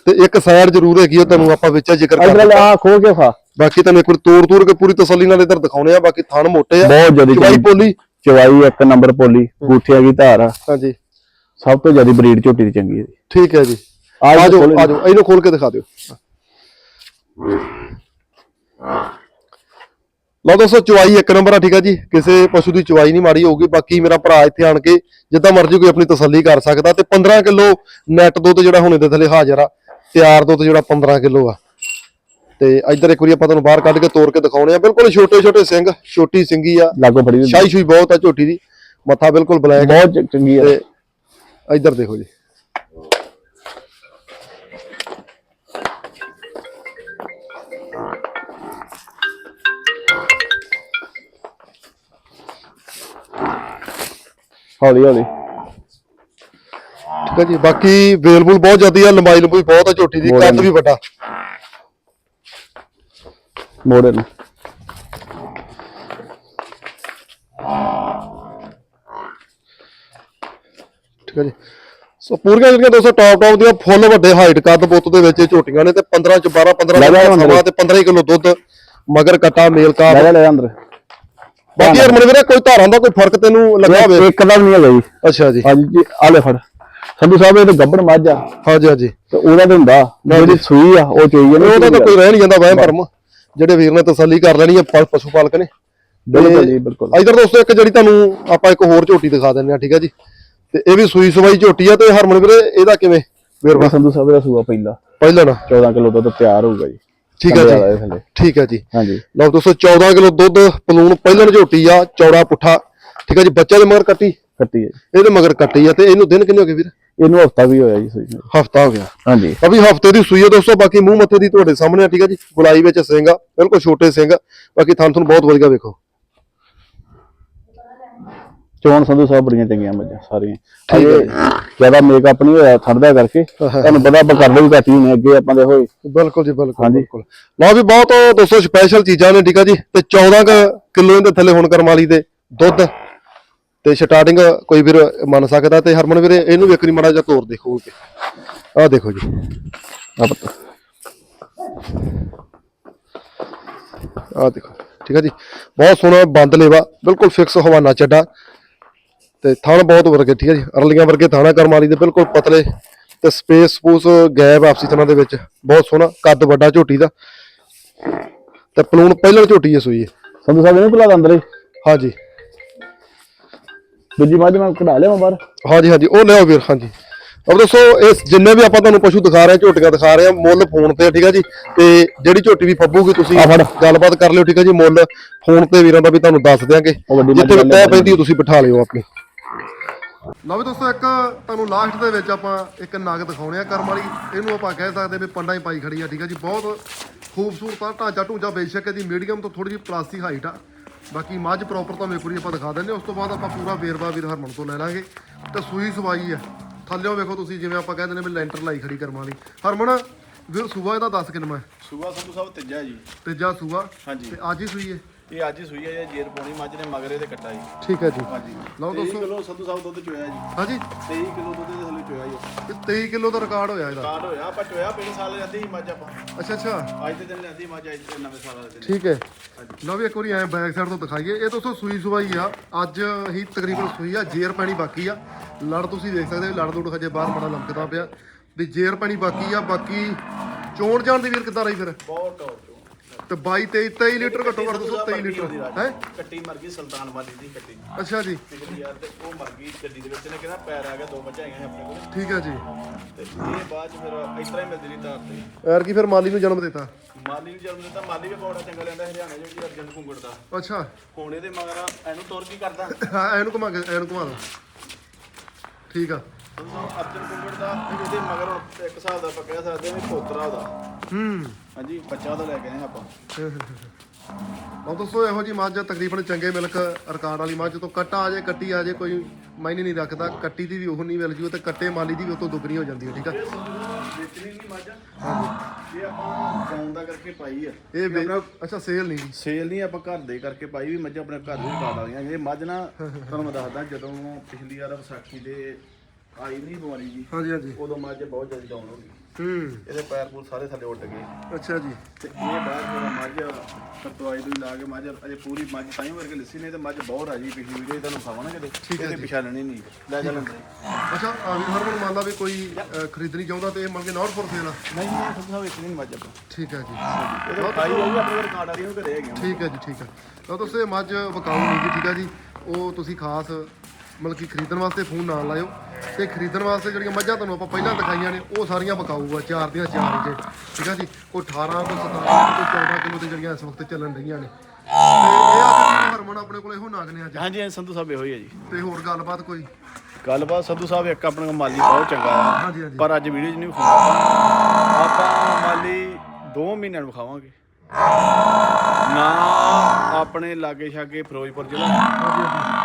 [SPEAKER 1] ਤੇ ਇੱਕ ਸਾਈਡ ਜ਼ਰੂਰ ਹੈਗੀ ਉਹ ਤੁਹਾਨੂੰ ਆਪਾਂ ਵਿੱਚ ਜ਼ਿਕਰ ਕਰ
[SPEAKER 2] ਇਧਰ ਆ। ਖੋਲ ਕੇ ਖਾ
[SPEAKER 1] ਬਾਕੀ ਤੁਹਾਨੂੰ ਇੱਕ ਵਾਰ ਤੋੜ ਤੋੜ ਕੇ ਪੂਰੀ ਤਸੱਲੀ ਨਾਲ ਇਧਰ ਦਿਖਾਉਣੇ ਆ ਬਾਕੀ ਥਣ ਮੋਟੇ ਆ।
[SPEAKER 2] ਬਹੁਤ ਜ਼ਿਆਦਾ
[SPEAKER 1] ਚਵਾਈ ਪੋਲੀ।
[SPEAKER 2] ਚਵਾਈ ਇੱਕ ਨੰਬਰ ਪੋਲੀ ਗੂਠੇ ਆ ਗਈ ਧਾਰ ਆ।
[SPEAKER 1] ਹਾਂਜੀ।
[SPEAKER 2] ਸਭ ਤੋਂ ਜ਼ਿਆਦਾ ਬਰੀਡ ਝੋਟੀ ਦੀ ਚੰਗੀ ਹੈ ਜੀ।
[SPEAKER 1] ਠੀਕ ਹੈ ਜੀ।
[SPEAKER 2] ਆ
[SPEAKER 1] ਆ
[SPEAKER 2] ਜਾਓ,
[SPEAKER 1] ਜਾਓ
[SPEAKER 2] ਖੋਲੋ
[SPEAKER 1] ਆ ਜਾਓ ਇਹਨੂੰ ਖੋਲ ਕੇ ਦਿਖਾ ਦਿਓ। ਲਓ ਦੋਸਤੋ ਚੁਆਈ ਇੱਕ ਨੰਬਰ ਆ ਠੀਕ ਆ ਜੀ। ਕਿਸੇ ਪਸ਼ੂ ਦੀ ਚੁਆਈ ਨਹੀਂ ਮਾੜੀ ਹੋਊਗੀ ਬਾਕੀ ਮੇਰਾ ਭਰਾ ਇੱਥੇ ਆਣ ਕੇ ਜਿੱਦਾਂ ਮਰਜ਼ੀ ਕੋਈ ਆਪਣੀ ਤਸੱਲੀ ਕਰ ਸਕਦਾ। ਤੇ 15 ਕਿਲੋ ਨੈਟ ਦੁੱਧ ਜਿਹੜਾ ਹੁਣ ਇਹਦੇ ਥੱਲੇ ਹਾਜ਼ਰ ਆ ਤਿਆਰ ਦੁੱਧ ਜਿਹੜਾ 15 ਕਿਲੋ ਆ। ਤੇ ਇੱਧਰ ਇੱਕ ਵਾਰੀ ਆਪਾਂ ਤੁਹਾਨੂੰ ਬਾਹਰ ਕੱਢ ਕੇ ਤੋੜ ਕੇ ਦਿਖਾਉਣੇ ਆ। ਬਿਲਕੁਲ ਛੋਟੇ ਛੋਟੇ ਸਿੰਘ ਛੋਟੀ ਸਿੰਗੀ ਆ।
[SPEAKER 2] ਲਾਗੋ ਹੋਈ।
[SPEAKER 1] ਸ਼ਾਈ ਸ਼ੂਈ ਬਹੁਤ ਆ ਝੋਟੀ ਦੀ। ਮੱਥਾ ਬਿਲਕੁਲ ਬਲੈਕ
[SPEAKER 2] ਬਹੁਤ ਚੰਗੀ ਹੈ
[SPEAKER 1] ਤੇ ਇੱਧਰ ਦੇਖੋ ਜੀ।
[SPEAKER 2] ਹੌਲੀ ਹੌਲੀ।
[SPEAKER 1] ਠੀਕ ਹੈ ਜੀ ਬਾਕੀ ਵੇਲਬੁਲ ਬਹੁਤ ਜ਼ਿਆਦੀ ਆ ਲੰਬਾਈ ਲੰਬੂਈ ਬਹੁਤ ਆ ਝੋਟੀ ਦੀ ਕੱਦ ਵੀ ਵੱਡਾ।
[SPEAKER 2] ਮੋੜੇ ਨੂੰ।
[SPEAKER 1] ਠੀਕ ਹੈ ਜੀ। ਸੋ ਪੂਰੀਆਂ ਜਿਹੜੀਆਂ ਦੋਸਤੋ ਟੌਪ ਟੌਪ ਦੀਆਂ ਫੁੱਲ ਵੱਡੇ ਹਾਈਟ ਕੱਦ ਬੁੱਤ ਦੇ ਵਿੱਚ ਝੋਟੀਆਂ ਨੇ ਤੇ 15 ਚ 12 15
[SPEAKER 2] ਲੈ ਜਾ
[SPEAKER 1] ਕਿਲੋ
[SPEAKER 2] ਅੰਦਰ।
[SPEAKER 1] ਸਵਾ ਤੇ 15 ਕਿਲੋ ਦੁੱਧ ਮਗਰ ਕਟਾ ਮੇਲ ਕਾ
[SPEAKER 2] ਲੈ ਲੈ ਅੰਦਰ।
[SPEAKER 1] ਬਾਕੀ ਹਰਮਨ ਵੀਰੇ ਕੋਈ ਧਾਰਾਂ ਦਾ ਕੋਈ ਫ਼ਰਕ ਤੈਨੂੰ ਲੱਗਾ ਹੋਵੇ?
[SPEAKER 2] ਇੱਕ ਦਾ ਵੀ ਨਹੀਂ ਹੈਗਾ ਜੀ।
[SPEAKER 1] ਅੱਛਾ ਜੀ।
[SPEAKER 2] ਹਾਂਜੀ ਆ ਲੈ ਫੜ। ਸੰਧੂ ਸਾਹਿਬ ਇਹ ਤਾਂ ਗੱਬੜ ਮੱਝ ਆ।
[SPEAKER 1] ਹਾਂਜੀ ਹਾਂਜੀ।
[SPEAKER 2] ਤੇ ਉਹਦਾ ਤੇ ਹੁੰਦਾ ਜਿਹੜੀ ਸੂਈ ਆ ਉਹ ਚੋਈ ਜਾਂਦੀ
[SPEAKER 1] ਉਹਦਾ ਤਾਂ ਕੋਈ ਰਹਿ ਨਹੀਂ ਜਾਂਦਾ ਵਹਿਮ ਭਰਮ। ਜਿਹੜੇ ਵੀਰ ਨੇ ਤਸੱਲੀ ਕਰ ਲੈਣੀ ਪ- ਪਸ਼ੂ ਪਾਲਕ ਨੇ।
[SPEAKER 2] ਬਿਲਕੁਲ ਜੀ ਬਿਲਕੁਲ।
[SPEAKER 1] ਇਧਰ ਦੋਸਤੋ ਇੱਕ ਜਿਹੜੀ ਤੁਹਾਨੂੰ ਆਪਾਂ ਇੱਕ ਹੋਰ ਝੋਟੀ ਦਿਖਾ ਦਿੰਦੇ ਆ ਠੀਕ ਹੈ ਜੀ? ਤੇ ਇਹ ਵੀ ਸੂਈ ਸਵਾਈ ਝੋਟੀ ਆ ਤੇ ਹਰਮਨ ਵੀਰੇ ਇਹਦਾ ਕਿਵੇਂ? ਵੇਰਵਾ?
[SPEAKER 2] ਸੰਧੂ ਸਾਹਿਬ ਦਾ ਸੂਆ ਪੈਂਦਾ
[SPEAKER 1] ਪਹਿਲਾਂ ਨਾ।
[SPEAKER 2] 14 ਕਿਲੋ ਦੁੱਧ ਤਿਆਰ ਹੋਊਗਾ ਜੀ।
[SPEAKER 1] ਠੀਕ ਹੈ ਜੀ। ਠੀਕ ਹੈ ਜੀ।
[SPEAKER 2] ਹਾਂਜੀ।
[SPEAKER 1] ਲਓ ਦੋਸਤੋ 14 ਕਿਲੋ ਦੁੱਧ ਪਲੂਣ ਪਹਿਲਣ ਝੋਟੀ ਆ ਚੌੜਾ ਪੁੱਠਾ। ਠੀਕ ਹੈ ਜੀ ਬੱਚਾ ਦੇ ਮਗਰ ਕੱਟੀ?
[SPEAKER 2] ਕੱਟੀ ਹੈ ਜੀ।
[SPEAKER 1] ਇਹਦੇ ਮਗਰ ਕੱਟੀ ਆ ਤੇ ਇਹਨੂੰ ਦਿਨ ਕਿੰਨੇ ਹੋ ਗਏ ਵੀਰ?
[SPEAKER 2] ਇਹਨੂੰ ਹਫਤਾ ਵੀ ਹੋਇਆ ਜੀ ਸੂਈ
[SPEAKER 1] ਹਫਤਾ ਹੋ ਗਿਆ।
[SPEAKER 2] ਹਾਂਜੀ।
[SPEAKER 1] ਅਭੀ ਹਫ਼ਤੇ ਦੀ ਸੂਈ ਹੈ ਦੋਸਤੋ ਬਾਕੀ ਮੂੰਹ ਮੱਥੇ ਦੀ ਤੁਹਾਡੇ ਸਾਹਮਣੇ ਆ ਠੀਕ ਹੈ ਜੀ। ਗੁਲਾਈ ਵਿੱਚ ਸਿੰਘ ਆ ਬਿਲਕੁਲ ਛੋਟੇ ਸਿੰਘ ਬਾਕੀ ਥਣ ਤੁਹਾਨੂੰ ਬਹੁਤ ਵਧੀਆ ਵੇਖੋ।
[SPEAKER 2] ਚੋਣ ਸੰਧੂ ਸਾਹਿਬ ਬੜੀਆਂ ਚੰਗੀਆਂ ਮੱਝਾਂ ਸਾਰੀਆਂ। ਅਜੇ ਜ਼ਿਆਦਾ ਮੇਕਅਪ ਨਹੀਂ ਹੋਇਆ ਠੰਡਾ ਕਰਕੇ। ਤੁਹਾਨੂੰ ਪਤਾ ਆਪਾਂ ਕਰਦੇ ਵੀ ਘੱਟ ਹੀ ਨੇ ਅੱਗੇ ਆਪਾਂ ਦੇ ਹੋਏ
[SPEAKER 1] ਬਿਲਕੁਲ ਜੀ ਬਿਲਕੁਲ। ਬਿਲਕੁਲ। ਲਓ ਵੀ ਬਹੁਤ ਦੋਸਤੋ ਸਪੈਸ਼ਲ ਚੀਜ਼ਾਂ ਨੇ ਠੀਕ ਆ ਜੀ। ਤੇ 14 ਕੁ ਕਿਲੋ ਇਹਦੇ ਥੱਲੇ ਹੁਣ ਕਰਮ ਵਾਲੀ ਦੇ ਦੁੱਧ। ਤੇ ਸਟਾਰਟਿੰਗ ਕੋਈ ਵੀਰ ਮੰਨ ਸਕਦਾ ਤੇ ਹਰਮਨ ਵੀਰੇ ਇਹਨੂੰ ਵੀ ਇੱਕ ਮਾੜਾ ਜਿਹਾ ਤੋਰ ਦੇ ਖੋਲ ਕੇ। ਆਹ ਦੇਖੋ ਜੀ। ਆਹ ਦੇਖੋ ਠੀਕ ਆ ਜੀ। ਬਹੁਤ ਸੋਹਣਾ ਬੰਦ ਲੇਵਾ ਬਿਲਕੁਲ ਫਿਕਸ ਹਵਾਨਾ ਚੱਡਾ। ਤੇ ਥਣ ਬਹੁਤ ਵਰਗੇ ਠੀਕ ਆ ਜੀ? ਅਰਲੀਆਂ ਵਰਗੇ ਥਾਣਾ ਕਰਮ ਵਾਲੀ ਦੇ ਬਿਲਕੁਲ ਪਤਲੇ ਤੇ ਸਪੇਸ ਸਪੂਸ ਗੈਪ ਆਪਸੀ ਥਣਾ ਦੇ ਵਿੱਚ। ਬਹੁਤ ਸੋਹਣਾ ਕੱਦ ਵੱਡਾ ਝੋਟੀ ਦਾ। ਤੇ ਪਲੂਣ ਪਹਿਲਾਂ ਝੋਟੀ ਹੈ ਸੂਈ ਹੈ
[SPEAKER 2] ਸੰਧੂ ਸਾਹਿਬ ਇਹਨੂੰ ਭੁਲਾ ਅੰਦਰ ਹੀ।
[SPEAKER 1] ਹਾਂਜੀ।
[SPEAKER 2] ਦੂਜੀ ਮੱਝ ਮੈਂ ਕਢਾ ਲਿਆ ਬਾਹਰ।
[SPEAKER 1] ਹਾਂਜੀ ਹਾਂਜੀ ਉਹ ਲਿਆਓ ਵੀਰ ਹਾਂਜੀ। ਅਬ ਦੱਸੋ ਇਸ ਜਿੰਨੇ ਵੀ ਆਪਾਂ ਤੁਹਾਨੂੰ ਪਸ਼ੂ ਦਿਖਾ ਰਹੇ ਹਾਂ ਝੋਟੀਆਂ ਦਿਖਾ ਰਹੇ ਹਾਂ ਮੁੱਲ ਫੋਨ ਤੇ ਠੀਕ ਆ ਜੀ? ਤੇ ਜਿਹੜੀ ਝੋਟੀ ਵੀ ਫੱਬੂਗੀ ਤੁਸੀਂ
[SPEAKER 2] ਆ।
[SPEAKER 1] ਗੱਲਬਾਤ ਕਰ ਲਿਓ ਠੀਕ ਆ ਜੀ ਮੁੱਲ ਫੋਨ ਤੇ ਵੀਰਾਂ ਦਾ ਵੀ ਤੁਹਾਨੂੰ ਦੱਸ ਦਿਆਂਗੇ। ਜਿੱਥੇ ਵੀ ਤੈਅ ਪੈਂਦੀ ਹੋ। ਤੁਸੀਂ ਬਿਠਾ ਲਿਓ ਆਪਣੀ। ਲਓ ਵੀ ਦੋਸਤੋ ਇੱਕ ਤੁਹਾਨੂੰ ਲਾਸਟ ਦੇ ਵਿੱਚ ਆਪਾਂ ਇੱਕ ਨਗ ਦਿਖਾਉਣੇ ਆ ਕਰਮ ਵਾਲੀ। ਇਹਨੂੰ ਆਪਾਂ ਕਹਿ ਸਕਦੇ ਵੀ ਪੰਡਾਂ ਹੀ ਪਾਈ ਖੜੀ ਆ ਠੀਕ ਆ ਜੀ? ਬਹੁਤ ਖੂਬਸੂਰਤ ਆ ਢਾਂਚਾ ਢੂੰਚਾ ਬੇਸ਼ੱਕ ਇਹਦੀ ਮੀਡੀਅਮ ਤੋਂ ਥੋੜੀ ਜਿਹੀ ਪਲਾਸਟਿਕ ਹਾਈਟ ਆ। ਬਾਕੀ ਮੱਝ ਪ੍ਰੋਪਰ ਤੁਹਾਨੂੰ ਇੱਕ ਵਾਰੀ ਆਪਾਂ ਦਿਖਾ ਦਿੰਦੇ ਉਸ ਤੋਂ ਬਾਅਦ ਆਪਾਂ ਪੂਰਾ ਵੇਰਵਾ ਵੀਰ ਹਰਮਨ ਤੋਂ ਲੈ ਲਾਂਗੇ। ਤੇ ਸੂਈ ਸਵਾਈ ਆ। ਥੱਲਿਓ ਵੇਖੋ ਤੁਸੀਂ ਜਿਵੇਂ ਆਪਾਂ ਕਹਿੰਦੇ ਨੇ ਵੀ ਲੈਂਟਰ ਲਾਈ ਖੜੀ ਕਰਮ ਵਾਲੀ ਹਰਮਨ ਵੀਰ ਸੂਆ ਇਹਦਾ 10 ਕਿੰਨਾ ਹੈ?
[SPEAKER 3] ਸੂਆ ਸੰਧੂ ਸਾਹਿਬ ਤੀਜਾ ਜੀ।
[SPEAKER 1] ਤੀਜਾ ਸੂਆ।
[SPEAKER 3] ਹਾਂਜੀ।
[SPEAKER 1] ਤੇ ਅੱਜ ਹੀ ਸੂਈ ਹੈ?
[SPEAKER 3] ਇਹ ਅੱਜ ਹੀ ਸੂਈ ਹੈ ਜੀ ਜੇਰ ਪੌਣੀ ਮੱਝ ਨੇ ਮਗਰੇ ਤੇ ਕੱਟਾ ਜੀ।
[SPEAKER 1] ਠੀਕ ਹੈ ਜੀ।
[SPEAKER 3] ਹਾਂਜੀ।
[SPEAKER 1] ਲਓ
[SPEAKER 3] 23
[SPEAKER 1] ਦੋਸਤੋ
[SPEAKER 3] ਕਿਲੋ ਸੰਧੂ ਸਾਹਿਬ ਦੁੱਧ ਚੋਇਆ ਜੀ।
[SPEAKER 1] ਹਾਂਜੀ।
[SPEAKER 3] 23 ਕਿਲੋ ਦੁੱਧ ਦੇ ਥੱਲੇ ਚੋਇਆ ਜੀ।
[SPEAKER 1] ਇਹ 23 ਕਿਲੋ ਦਾ ਰਿਕਾਰਡ ਹੋਇਆ ਇਹਦਾ।
[SPEAKER 3] ਕਾਰਡ ਹੋਇਆ ਆਪਾਂ ਚੋਇਆ ਪਿਛਲੇ ਸਾਲ ਲੈਂਦੀ ਸੀ ਮੱਝ ਆਪਾਂ।
[SPEAKER 1] ਅੱਛਾ ਅੱਛਾ।
[SPEAKER 3] ਅੱਜ ਦੇ ਦਿਨ ਲੈਂਦੀ ਮੱਝ ਅੱਜ ਦੇ ਨਵੇਂ ਸਾਲ ਦਿਨ।
[SPEAKER 1] ਠੀਕ ਹੈ। ਲਓ ਵੀ ਇੱਕ ਵਾਰੀ ਐ ਬੈਕ ਸਾਈਡ ਤੋਂ ਦਿਖਾਈਏ। ਇਹ ਦੋਸਤੋ ਸੂਈ ਸਵਾਈ ਆ। ਅੱਜ ਹੀ ਤਕਰੀਬਨ ਸੂਈ ਆ ਜੇਰ ਪੈਣੀ ਬਾਕੀ ਆ। ਲੜ ਤੁਸੀਂ ਦੇਖ ਸਕਦੇ ਹੋ ਲੜ ਦੂੜ ਹਜੇ ਬਾਹਰ ਮਾੜਾ ਲੰਕਦਾ ਪਿਆ। ਤੇ ਜੇਰ ਪੈਣੀ ਬਾਕੀ ਆ ਬਾਕੀ ਚੋਣ ਜਾਣ ਦੀ ਵੀਰ ਕਿੱਦਾਂ ਰਹੀ ਫਿਰ?
[SPEAKER 3] ਬਹੁਤ ਟੌਪ
[SPEAKER 1] ਤੇ 22 23 23 ਲੀਟਰ ਘੱਟੋ ਘੱਟ ਦੱਸੋ 23 ਲੀਟਰ। ਹੈ?
[SPEAKER 3] ਕੱਟੀ ਮਰ ਗਈ ਸੁਲਤਾਨ ਵਾਲੀ ਦੀ ਕੱਟੀ
[SPEAKER 1] ਅੱਛਾ ਜੀ।
[SPEAKER 3] ਪਿਛਲੀ ਯਾਰ ਤੇ ਉਹ ਮਰ ਗਈ ਗੱਡੀ ਦੇ ਵਿੱਚ ਨੇ ਕਿਹਾ ਪੈਰ ਆ ਗਿਆ ਦੋ ਬੱਚੇ ਸੀ ਆਪਣੇ ਕੋਲ।
[SPEAKER 1] ਠੀਕ ਹੈ ਜੀ।
[SPEAKER 3] ਤੇ ਇਹ ਬਾਅਦ ਚ ਫਿਰ ਇਸ ਤਰ੍ਹਾਂ ਹੀ ਮਿਲਦੀ ਰਹੀ ਤਾਰ ਤੇ।
[SPEAKER 1] ਐਰ ਕੀ ਫਿਰ ਮਾਲੀ ਨੂੰ ਜਨਮ ਦਿੱਤਾ।
[SPEAKER 3] ਮਾਲੀ ਨੂੰ ਜਨਮ ਦਿੱਤਾ ਮਾਲੀ ਵੀ ਬੜਾ ਚੰਗਾ ਲੈਂਦਾ ਹਰਿਆਣੇ ਜੋ ਕਿ ਅਰਜਨ ਕੁੰਗੜ ਦਾ।
[SPEAKER 1] ਅੱਛਾ।
[SPEAKER 3] ਕੋਣੇ ਦੇ ਮਗਰ ਇਹਨੂੰ ਤੁਰ ਕੀ ਕਰਦਾ?
[SPEAKER 1] ਹਾਂ ਇਹਨੂੰ ਘੁਮਾ ਕੇ ਇਹਨੂੰ ਘੁਮਾ ਦੋ। ਠੀਕ ਆ।
[SPEAKER 3] ਅਰਜਨ ਕੁੰਗੜ ਦਾ ਇਹਦੇ ਮਗਰ ਹੁਣ ਇੱਕ ਹਿਸਾਬ ਦਾ ਆਪਾਂ ਕਹਿ ਸਕਦੇ ਹਾਂ ਵੀ ਪੋਤਰਾ ਉਹਦਾ
[SPEAKER 1] ਹੂੰ।
[SPEAKER 3] ਹਾਂਜੀ ਬੱਚਾ ਉਹਦਾ ਲੈ ਕੇ ਆਏ ਆਪਾਂ।
[SPEAKER 1] ਲਓ ਦੋਸਤੋ ਇਹੋ ਜੀ ਮੱਝ ਤਕਰੀਬਨ ਚੰਗੇ ਮਿਲਕ ਰਿਕਾਰਡ ਵਾਲੀ ਮੱਝ ਤੋਂ ਕੱਟਾ ਆ ਜੇ ਕੱਟੀ ਆ ਜੇ ਕੋਈ ਮਾਇਨੇ ਨਹੀਂ ਰੱਖਦਾ। ਕੱਟੀ ਦੀ ਵੀ ਉਹ ਨਹੀਂ ਮਿਲ ਜੂ ਤੇ ਕੱਟੇ ਮਾਲੀ ਦੀ ਵੀ ਉਹ ਤੋਂ ਦੁੱਗਣੀ ਹੋ ਜਾਂਦੀ ਹੈ ਠੀਕ ਆ?
[SPEAKER 3] ਵੇਚਣੀ ਨਹੀਂ ਮੱਝ। ਇਹ ਆਪਾਂ ਗਾਉਂ ਦਾ ਕਰਕੇ ਪਾਈ ਆ।
[SPEAKER 1] ਇਹ ਵੇ- ਅੱਛਾ ਸੇਲ ਨਹੀਂ
[SPEAKER 3] ਸੇਲ ਨਹੀਂ ਆਪਾਂ ਘਰ ਦੇ ਕਰਕੇ ਪਾਈ ਵੀ ਮੱਝ ਆਪਣੇ ਘਰ ਦੇ ਪਾ ਵਾਲੀਆਂ। ਇਹ ਮੱਝ ਨਾ ਤੁਹਾਨੂੰ ਮੈਂ ਦੱਸਦਾ ਜਦੋਂ ਪਿਛਲੀ ਵਾਰ ਵਿਸਾਖੀ ਦੇ ਆਈ ਨਹੀਂ ਬਿਮਾਰੀ ਜੀ।
[SPEAKER 1] ਹਾਂਜੀ ਹਾਂਜੀ।
[SPEAKER 3] ਉਦੋਂ ਮੱਝ ਬਹੁਤ ਜ਼ਿਆਦਾ ਡਾਊਨ ਹੋ ਗਈ।
[SPEAKER 1] ਹੂੰ।
[SPEAKER 3] ਇਹਦੇ ਪੈਰ ਪੂਰ ਸਾਰੇ ਥੱਲੇ ਉੱਡ ਗਏ।
[SPEAKER 1] ਅੱਛਾ ਜੀ।
[SPEAKER 3] ਤੇ ਇਹ ਬਾਅਦ ਮੱਝ ਤੋਂ ਲਾ ਕੇ ਮੱਝ ਅਜੇ ਪੂਰੀ ਮੱਝ ਤਾਈ ਵਰਗੇ ਲੱਸੀ ਨੇ ਤੇ ਮੱਝ ਬਹੁਤ ਰਾਜੀ ਪਿਛਲੀ ਵੀਡੀਓ ਤੁਹਾਨੂੰ ਖਾਵਾਂ ਕਿਤੇ? ਇਹਦੇ ਪਛਾਣਣੀ ਨਹੀਂ। ਲੈ ਜਾ ਲੈਂਦੇ
[SPEAKER 1] ਅੱਛਾ ਆ ਵੀ ਹਰ ਮੰਨ ਲਾ ਵੀ ਕੋਈ ਅ, ਖਰੀਦਣੀ ਚਾਹੁੰਦਾ ਤੇ ਇਹ ਮੰਨ ਕੇ ਨਾਟ ਫੋਰ ਸੇਲ ਆ
[SPEAKER 3] ਨਹੀਂ ਨਹੀਂ ਸਭ ਤੋਂ ਵੇਚਣੀ ਨਹੀਂ ਮੱਝ ਆਪਾਂ।
[SPEAKER 1] ਠੀਕ ਹੈ ਜੀ।
[SPEAKER 3] ਇਹਦੇ ਖਾਈ ਹੋਊਗੀ ਆਪਣੇ ਕੋਲ ਕਾਰਡ ਵਾਲੀਆਂ ਵੀ ਘਰੇ ਹੈਗੀਆਂ
[SPEAKER 1] ਠੀਕ ਹੈ ਜੀ ਠੀਕ ਹੈ। ਦੋਸਤੋ ਇਹ ਮੱਝ ਵਿਕਾਊ ਨਹੀਂ ਜੀ ਠੀਕ ਹੈ ਜੀ। ਉਹ ਤੁਸੀਂ ਖਾਸ ਮਤਲਬ ਕਿ ਖਰੀਦਣ ਵਾਸਤੇ ਫੋਨ ਨਾ ਲਾਇਓ ਤੇ ਖਰੀਦਣ ਵਾਸਤੇ ਜਿਹੜੀਆਂ ਮੱਝਾਂ ਤੁਹਾਨੂੰ ਆਪਾਂ ਪਹਿਲਾਂ ਦਿਖਾਈਆਂ ਨੇ ਉਹ ਸਾਰੀਆਂ ਵਿਕਾਊ ਆ ਚਾਰ ਦੀਆਂ ਚਾਰ ਜੇ ਠੀਕ ਹੈ ਜੀ? ਕੋਈ 18 ਤੋਂ 17 ਤੋਂ 14 ਕਿਲੋ ਤੇ ਜਿਹੜੀਆਂ ਇਸ ਵਕਤ ਚੱਲਣ ਰਹੀਆਂ ਨੇ। ਤੇ ਇਹ ਆ ਕਿ ਹਰਮਨ ਆਪਣੇ ਕੋਲ ਇਹੋ ਨਾਗ ਨੇ ਅੱਜ
[SPEAKER 3] ਹਾਂਜੀ ਹਾਂਜੀ ਸੰਧੂ ਸਾਹਿਬ ਇਹੋ ਹੀ ਹੈ ਜੀ।
[SPEAKER 1] ਤੇ ਹੋਰ ਗੱਲਬਾਤ ਕੋਈ?
[SPEAKER 3] ਗੱਲਬਾਤ ਸੰਧੂ ਸਾਹਿਬ ਇੱਕ ਆਪਣੇ ਕੋਲ ਮਾਲੀ ਬਹੁਤ ਚੰਗਾ ਆ।
[SPEAKER 1] ਹਾਂਜੀ ਹਾਂਜੀ।
[SPEAKER 3] ਪਰ ਅੱਜ ਵੀਡੀਓ 'ਚ ਨਹੀਂ ਵਿਖਾਉਣਾ। ਆਪਾਂ ਮਾਲੀ 2 ਮਹੀਨਿਆਂ ਨੂੰ ਵਿਖਾਵਾਂਗੇ। ਨਾ ਆਪਣੇ ਲਾਗੇ ਛਾਗੇ ਫਿਰੋਜ਼ਪੁਰ ਜ਼ਿਲ੍ਹਾ।
[SPEAKER 1] ਹਾਂਜੀ ਹਾਂਜੀ।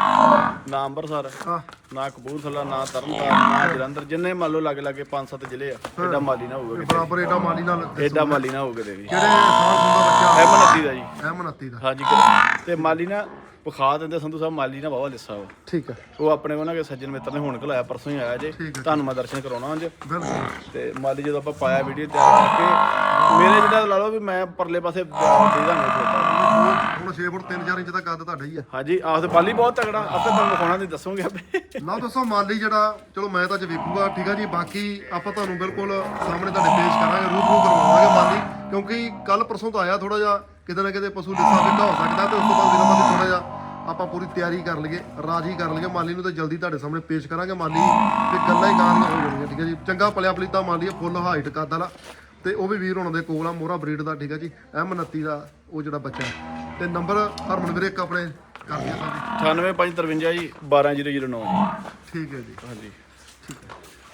[SPEAKER 3] ਨਾ ਅੰਮ੍ਰਿਤਸਰ
[SPEAKER 1] ਹਾਂ।
[SPEAKER 3] ਨਾ ਕਪੂਰਥਲਾ ਨਾ ਤਰਨਤਾਰਨ ਨਾ ਜਲੰਧਰ ਜਿੰਨੇ ਮੰਨ ਲਓ ਲਾਗੇ ਲਾਗੇ ਪੰਜ ਸੱਤ ਜ਼ਿਲ੍ਹੇ ਆ ਐਡਾ ਮਾਲੀ ਨਾ ਹੋਊਗਾ ਕਿਤੇ।
[SPEAKER 1] ਬਰਾਬਰ ਏਡਾ ਮਾਲੀ ਨਾਲ
[SPEAKER 3] ਐਡਾ ਮਾਲੀ ਨਾ ਹੋਊਗਾ ਕਿਤੇ ਵੀ।
[SPEAKER 1] ਕਿਹੜੇ ਸਾਲ ਸੁੰਦਾ ਬੱਚਾ
[SPEAKER 3] ਐ 29 ਦਾ ਜੀ।
[SPEAKER 1] ਐ 29 ਦਾ।
[SPEAKER 3] ਹਾਂਜੀ ਕਿਤੇ। ਤੇ ਮਾਲੀ ਨਾ ਵਿਖਾ ਦਿੰਦੇ ਸੰਧੂ ਸਾਹਿਬ ਮਾਲੀ ਨਾ ਬਾਵਾ ਲਿੱਸਾ ਵਾ
[SPEAKER 1] ਠੀਕ ਹੈ
[SPEAKER 3] ਉਹ ਆਪਣੇ ਉਹਨਾਂ ਕੇ ਸੱਜਣ ਮਿੱਤਰ ਨੇ ਹੁਣ ਘਲਾਇਆ ਪਰਸੋਂ ਹੀ ਆਇਆ ਜੇ। ਤੁਹਾਨੂੰ ਮੈਂ ਦਰਸ਼ਨ ਕਰਾਉਣਾ ਅੱਜ।
[SPEAKER 1] ਬਿਲਕੁਲ।
[SPEAKER 3] ਤੇ ਮਾਲੀ ਜਦੋਂ ਆਪਾਂ ਪਾਇਆ ਵੀਡੀਓ ਤਿਆਰ ਕਰਕੇ ਮੇਰੇ ਜਿਹੜਾ ਲਾ ਲਓ ਵੀ ਮੈਂ ਪਰਲੇ ਪਾਸੇ ਦੇ ਦਾਂਗੇ ਛੋਟਾ
[SPEAKER 1] 6 ਫੁੱਟ 3-4 ਇੰਚ ਦਾ ਕੱਦ ਤੁਹਾਡਾ ਹੀ ਆ।
[SPEAKER 3] ਹਾਂਜੀ ਆਹ ਤੇ ਪਾਲੀ ਬਹੁਤ ਤਗੜਾ ਆਪੇ ਤੁਹਾਨੂੰ ਵਿਖਾਉਣਾ ਤੇ ਦੱਸੋਗੇ ਆਪੇ।
[SPEAKER 1] ਲਓ ਦੱਸੋ ਮਾਲੀ ਜਿਹੜਾ ਚਲੋ ਮੈਂ ਤਾਂ ਅੱਜ ਵੇਖੂਗਾ ਠੀਕ ਆ ਜੀ? ਬਾਕੀ ਆਪਾਂ ਤੁਹਾਨੂੰ ਬਿਲਕੁਲ ਸਾਹਮਣੇ ਤੁਹਾਡੇ ਪੇਸ਼ ਕਰਾਂਗੇ ਰੂਬਰੂ ਕਰਵਾਵਾਂਗੇ ਮਾਲੀ। ਕਿਉਂਕਿ ਕੱਲ ਪਰਸੋਂ ਤੋਂ ਆਇਆ ਥੋੜਾ ਜਿਹਾ ਕਿਤੇ ਨਾ ਕਿਤੇ ਪਸ਼ੂ ਲਿੱਸਾ ਵਿੰਗਾ ਹੋ ਸਕਦਾ ਤੇ ਉਸ ਤੋਂ ਬਾਅਦ ਵੀਰਾਂ ਥੋੜਾ ਜਿਹਾ ਆਪਾਂ ਪੂਰੀ ਤਿਆਰੀ ਕਰ ਲਈਏ ਰਾਜੀ ਕਰ ਲਈਏ। ਮਾਲੀ ਨੂੰ ਤਾਂ ਜਲਦੀ ਤੁਹਾਡੇ ਸਾਹਮਣੇ ਪੇਸ਼ ਕਰਾਂਗੇ। ਮਾਲੀ ਤੇ ਗੱਲਾਂ ਹੀ ਗਾਣੀਆਂ ਹੋ ਜਾਣਗੀਆਂ ਠੀਕ ਹੈ ਜੀ? ਚੰਗਾ ਪਲਿਆ ਪਲੀਤਾ ਮਾਲੀ ਆ ਫੁੱਲ ਹਾਈਟ ਕੱਦ ਵਾਲਾ। ਤੇ ਉਹ ਵੀ ਵੀਰ ਹੋਣਾ ਦੇ ਕੋਲ ਆ ਮੋਹਰਾ ਬਰੀਡ ਦਾ ਠੀਕ ਹੈ ਜੀ? ਐਮ 29 ਦਾ। ਉਹ ਜਿਹੜਾ ਬੱਚਾ ਹੈ। ਤੇ ਨੰਬਰ ਹਰਮਨ ਵੀਰੇ ਇੱਕ ਆਪਣੇ ਕਰ ਦਿਆ ਸਾਡੇ
[SPEAKER 3] 98553 ਜੀ 12009 ਜੀ
[SPEAKER 1] ਠੀਕ ਹੈ ਜੀ।
[SPEAKER 3] ਹਾਂਜੀ।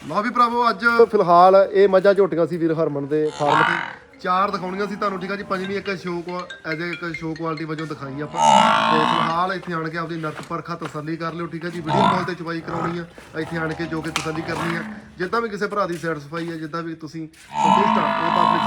[SPEAKER 1] ਲਓ ਵੀ ਭਰਾਵੋ ਅੱਜ ਫਿਲਹਾਲ ਇਹ ਮੱਝਾਂ ਝੋਟੀਆਂ ਸੀ ਵੀਰ ਹਰਮਨ ਦੇ ਫਾਰਮ ਤੇ। ਚਾਰ ਦਿਖਾਉਣੀਆਂ ਸੀ ਤੁਹਾਨੂੰ ਠੀਕ ਆ ਜੀ। ਪੰਜਵੀਂ ਇੱਕ ਸ਼ੋਕ ਐਜ਼ ਇੱਕ ਸ਼ੋਕ ਕੁਆਲਿਟੀ ਵਜੋਂ ਦਿਖਾਈ ਆਪਾਂ। ਤੇ ਫਿਲਹਾਲ ਇੱਥੇ ਆਣ ਕੇ ਆਪਦੀ ਨਰਕ ਪਰਖਾ ਤਸੱਲੀ ਕਰ ਲਿਓ ਠੀਕ ਆ ਜੀ। ਵੀਡੀਓ ਕਾਲ ਤੇ ਚਵਾਈ ਕਰਾਉਣੀ ਆ। ਇੱਥੇ ਆਣ ਕੇ ਜੋ ਕਿ ਤਸੱਲੀ ਕਰਨੀ ਆ। ਜਿੱਦਾਂ ਵੀ ਕਿਸੇ ਭਰਾ ਦੀ ਸੈਟੀਸਫਾਈ ਹੈ ਜਿੱਦਾਂ ਵੀ ਤੁਸੀਂ ਸੰਤੁਸ਼ਟ ਆ ਉਹ ਤਾਂ